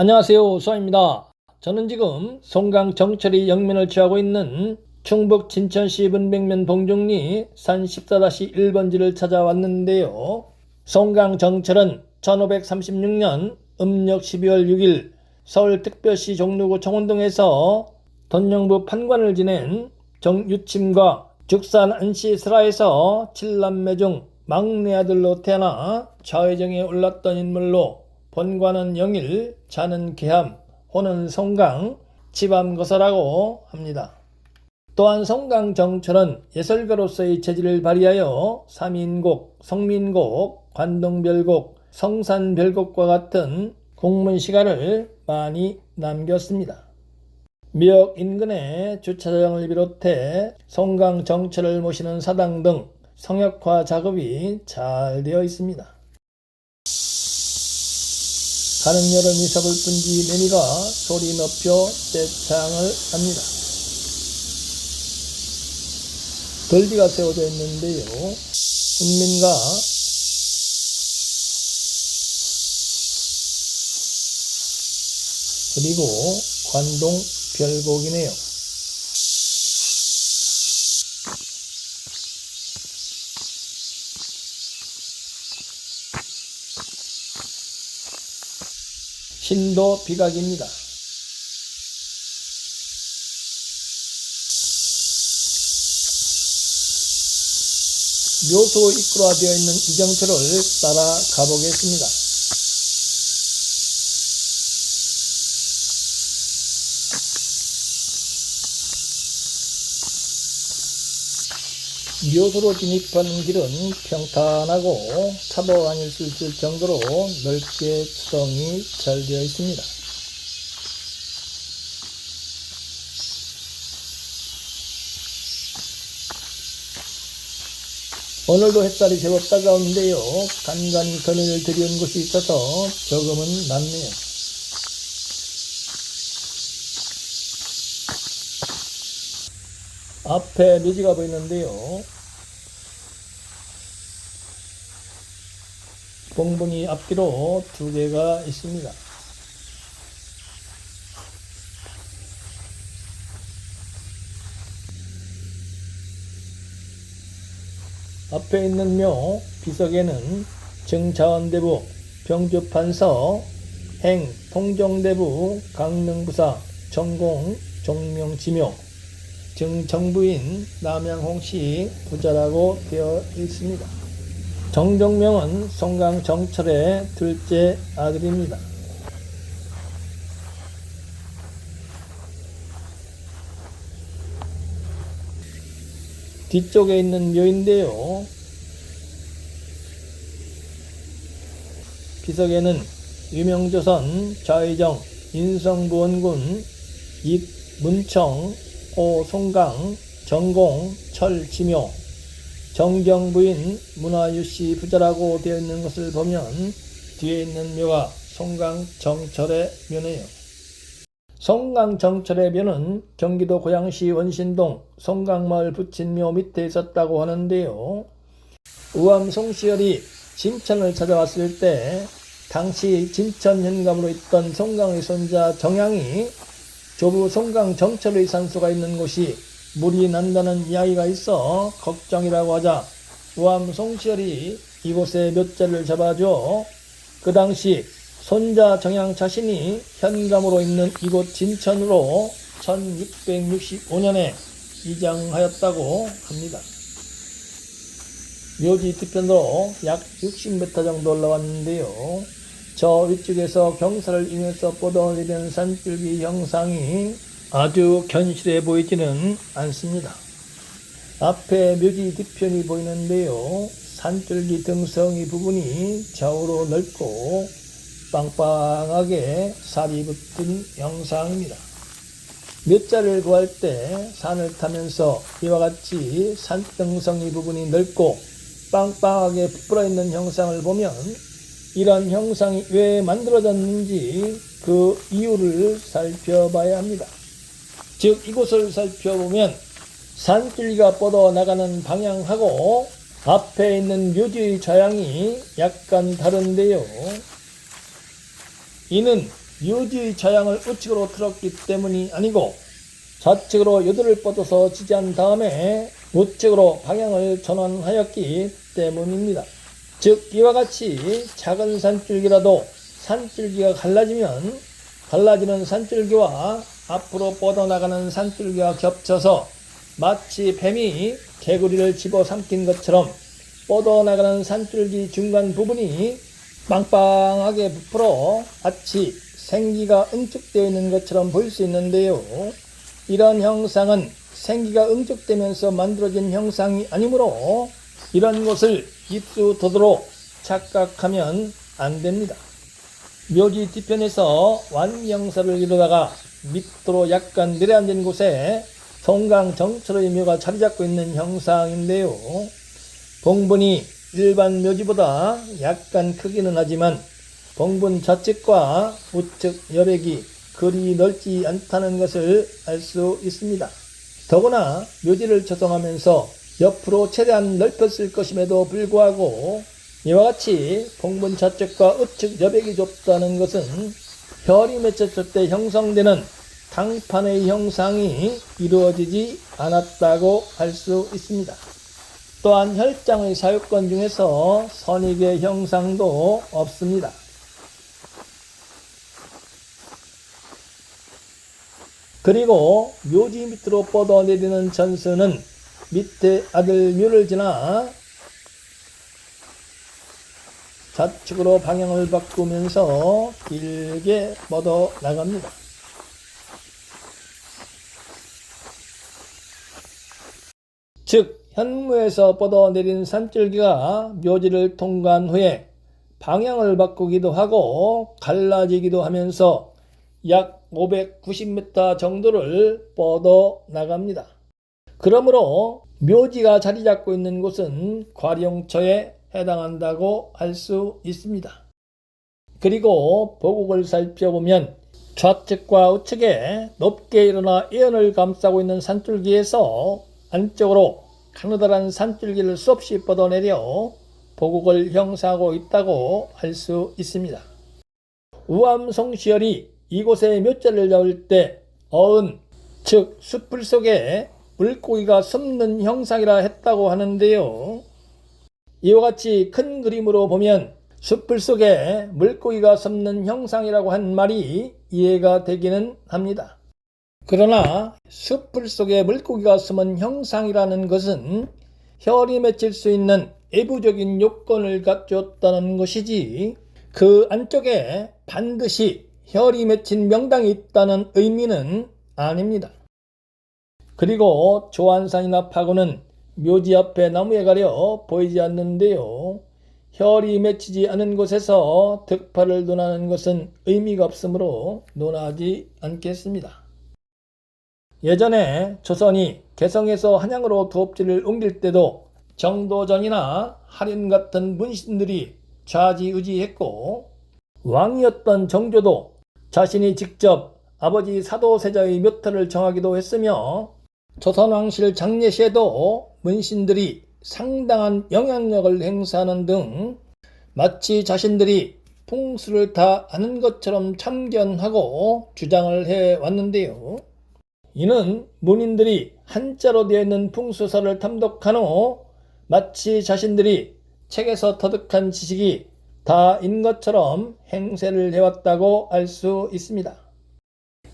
안녕하세요. 수아입니다. 저는 지금 송강 정철이 영면을 취하고 있는 충북 진천시 분백면 봉중리 산 14-1번지를 찾아왔는데요. 송강 정철은 1536년 음력 12월 6일 서울특별시 종로구 청운동에서 돈영부 판관을 지낸 정유침과 죽산 안씨 슬하에서 칠남매 중 막내 아들로 태어나 좌회정에 올랐던 인물로 본관은 영일, 자는 계함, 호는 성강, 치밤거사라고 합니다. 또한 성강 정철은 예술가로서의 재질을 발휘하여 삼인곡, 성민곡, 관동별곡, 성산별곡과 같은 공문시가를 많이 남겼습니다. 미역 인근의 주차장을 비롯해 송강 정철을 모시는 사당 등 성역화 작업이 잘 되어 있습니다. 가는 여름이 서글픈 뒤 매미가 소리 높여 떼창을 합니다. 돌비가 세워져 있는데요. 국민과 그리고 관동 별곡이네요. 신도 비각입니다. 묘소 입구화 되어 있는 이정철을 따라 가보겠습니다. 묘소로 진입하는 길은 평탄하고 차도 다닐 수 있을 정도로 넓게 수정이 잘 되어 있습니다. 오늘도 햇살이 제법 따가운데요. 간간히 거리를 들여온 곳이 있어서 조금은 낫네요. 앞에 묘지가 보이는데요. 봉분이 앞뒤로 두 개가 있습니다. 앞에 있는 묘 비석에는 정자원대부, 병주판서, 행, 통정대부, 강릉부사, 전공, 종명지묘, 정정부인 남양홍씨 부자라고 되어 있습니다. 정정명은 송강 정철의 둘째 아들입니다. 뒤쪽에 있는 묘인데요. 비석에는 유명조선 좌의정 인성부원군 입문청 호송강 정공 철지묘 정경부인 문화유씨 부자라고 되어 있는 것을 보면 뒤에 있는 묘가 송강 정철의 묘네요. 송강 정철의 묘는 경기도 고양시 원신동 송강마을 부친묘 밑에 있었다고 하는데요. 우암 송시열이 진천을 찾아왔을 때 당시 진천 현감으로 있던 송강의 손자 정양이 조부 송강 정철의 산소가 있는 곳이 물이 난다는 이야기가 있어 걱정이라고 하자 우암 송시열이 이곳에 몇 자를 잡아줘 그 당시 손자 정양 자신이 현감으로 있는 이곳 진천으로 1665년에 이장하였다고 합니다. 묘지 뒤편으로 약 60m 정도 올라왔는데요. 저 위쪽에서 경사를 이면서 뻗어내리는 산줄기 형상이 아주 견실해 보이지는 않습니다. 앞에 묘지 뒤편이 보이는데요. 산줄기 등성이 부분이 좌우로 넓고 빵빵하게 살이 붙은 형상입니다. 몇 자를 구할 때 산을 타면서 이와 같이 산등성이 부분이 넓고 빵빵하게 부풀어 있는 형상을 보면 이런 형상이 왜 만들어졌는지 그 이유를 살펴봐야 합니다. 즉 이곳을 살펴보면 산줄기가 뻗어 나가는 방향하고 앞에 있는 묘지의 좌향이 약간 다른데요. 이는 묘지의 자양을 우측으로 틀었기 때문이 아니고 좌측으로 요도를 뻗어서 지지한 다음에 우측으로 방향을 전환하였기 때문입니다. 즉 이와 같이 작은 산줄기라도 산줄기가 갈라지면 갈라지는 산줄기와 앞으로 뻗어나가는 산줄기가 겹쳐서 마치 뱀이 개구리를 집어삼킨 것처럼 뻗어나가는 산줄기 중간 부분이 빵빵하게 부풀어 마치 생기가 응축되어 있는 것처럼 보일 수 있는데요. 이런 형상은 생기가 응축되면서 만들어진 형상이 아니므로 이런 것을 입수도도로 착각하면 안 됩니다. 묘지 뒤편에서 완명사를 이루다가 밑으로 약간 내려앉은 곳에 송강 정철의 묘가 자리 잡고 있는 형상인데요. 봉분이 일반 묘지보다 약간 크기는 하지만 봉분 좌측과 우측 여백이 그리 넓지 않다는 것을 알 수 있습니다. 더구나 묘지를 조성하면서 옆으로 최대한 넓혔을 것임에도 불구하고 이와 같이 봉분 좌측과 우측 여백이 좁다는 것은 혈이 맺혔을 때 형성되는 당판의 형상이 이루어지지 않았다고 할 수 있습니다. 또한 혈장의 사유권 중에서 선익의 형상도 없습니다. 그리고 묘지 밑으로 뻗어내리는 전선은 밑에 아들 묘를 지나 좌측으로 방향을 바꾸면서 길게 뻗어 나갑니다. 즉 현무에서 뻗어 내린 산줄기가 묘지를 통과한 후에 방향을 바꾸기도 하고 갈라지기도 하면서 약 590m 정도를 뻗어 나갑니다. 그러므로 묘지가 자리 잡고 있는 곳은 과룡처에 해당한다고 할 수 있습니다. 그리고 보국을 살펴보면 좌측과 우측에 높게 일어나 예언을 감싸고 있는 산줄기에서 안쪽으로 가느다란 산줄기를 수없이 뻗어내려 보국을 형성하고 있다고 할 수 있습니다. 우암송시열이 이곳에 묘자를 잡을 때 어은 즉 숯불 속에 물고기가 숨는 형상이라 했다고 하는데요. 이와 같이 큰 그림으로 보면 숯불 속에 물고기가 숨는 형상이라고 한 말이 이해가 되기는 합니다. 그러나 숯불 속에 물고기가 숨은 형상이라는 것은 혈이 맺힐 수 있는 외부적인 요건을 갖췄다는 것이지 그 안쪽에 반드시 혈이 맺힌 명당이 있다는 의미는 아닙니다. 그리고 조안산이나 파고는 묘지 앞에 나무에 가려 보이지 않는데요. 혈이 맺히지 않은 곳에서 득파를 논하는 것은 의미가 없으므로 논하지 않겠습니다. 예전에 조선이 개성에서 한양으로 도읍지를 옮길 때도 정도전이나 할인 같은 문신들이 좌지우지했고 왕이었던 정조도 자신이 직접 아버지 사도세자의 묘터를 정하기도 했으며 조선왕실 장례시에도 문신들이 상당한 영향력을 행사하는 등 마치 자신들이 풍수를 다 아는 것처럼 참견하고 주장을 해 왔는데요. 이는 문인들이 한자로 되어 있는 풍수서를 탐독한 후 마치 자신들이 책에서 터득한 지식이 다인 것처럼 행세를 해왔다고 알 수 있습니다.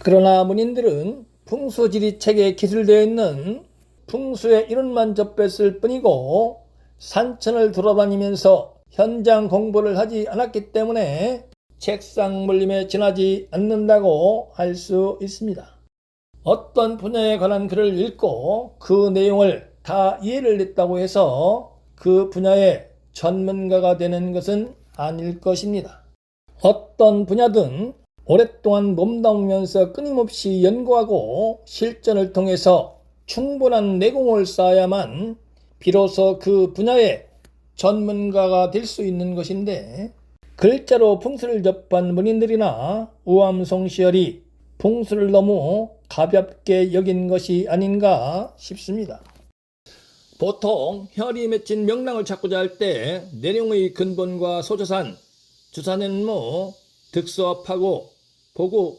그러나 문인들은 풍수지리 책에 기술되어 있는 풍수의 이론만 접했을 뿐이고 산천을 돌아다니면서 현장 공부를 하지 않았기 때문에 책상 물림에 지나지 않는다고 할 수 있습니다. 어떤 분야에 관한 글을 읽고 그 내용을 다 이해를 했다고 해서 그 분야의 전문가가 되는 것은 아닐 것입니다. 어떤 분야든 오랫동안 몸담으면서 끊임없이 연구하고 실전을 통해서 충분한 내공을 쌓아야만 비로소 그 분야의 전문가가 될 수 있는 것인데 글자로 풍수를 접한 문인들이나 우암송시열이 풍수를 너무 가볍게 여긴 것이 아닌가 싶습니다. 보통 혈이 맺힌 명랑을 찾고자 할 때 내룡의 근본과 소조산, 주산연무, 득수합하고 보고,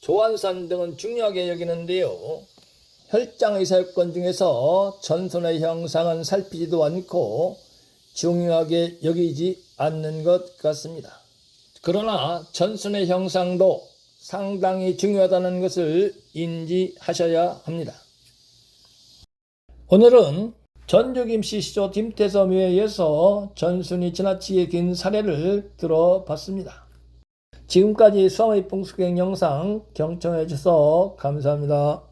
조한산 등은 중요하게 여기는데요. 혈장의사요건 중에서 전손의 형상은 살피지도 않고 중요하게 여기지 않는 것 같습니다. 그러나 전손의 형상도 상당히 중요하다는 것을 인지하셔야 합니다. 오늘은 전주김씨 시조 김태섬에 의해서 전순이 지나치게 긴 사례를 들어봤습니다. 지금까지 수암의 풍수경 영상 경청해 주셔서 감사합니다.